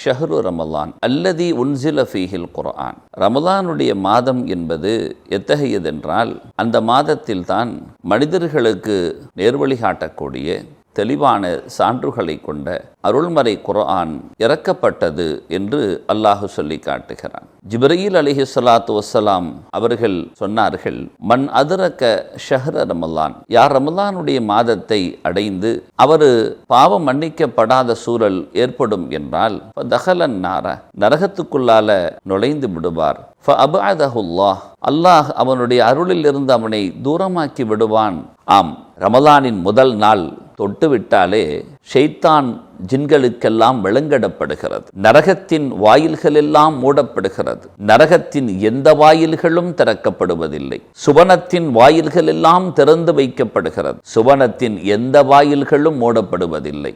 ஷஹ்ரு ரமலான் அல்லதி உன்சில ஃபீஹில் குரான் ரமலானுடைய மாதம் என்பது எத்தகையதென்றால் அந்த மாதத்தில் தான் மனிதர்களுக்கு நேர்வழி காட்டக்கூடிய தெளிவான சான்றுகளை கொண்ட அருள்மறை குரான் இறக்கப்பட்டது என்று அல்லாஹு சொல்லி காட்டுகிறான். ஜிப்ரீல் அலிஹி சலாத்து வசலாம் அவர்கள் சொன்னார்கள் மண் அதிரக்க ஷஹர ரமலான். யார் ரமலானுடைய மாதத்தை அடைந்து அவர் பாவம் மன்னிக்கப்படாத சூழல் ஏற்படும் என்றால் தகலன் நார நரகத்துக்குள்ளால நுழைந்து விடுவார். அபுல்லாஹ் அல்லாஹ் அவனுடைய அருளில் இருந்து அவனை தூரமாக்கி விடுவான். ஆம் ரமலானின் முதல் நாள் தொட்டுவிட்டாலே ஷெய்தான் ஜின்களுக்கெல்லாம் விளங்கிடப்படுகிறது. நரகத்தின் வாயில்களெல்லாம் மூடப்படுகிறது. நரகத்தின் எந்த வாயில்களும் திறக்கப்படுவதில்லை. சுவனத்தின் வாயில்களெல்லாம் திறந்து வைக்கப்படுகிறது. சுவனத்தின் எந்த வாயில்களும் மூடப்படுவதில்லை.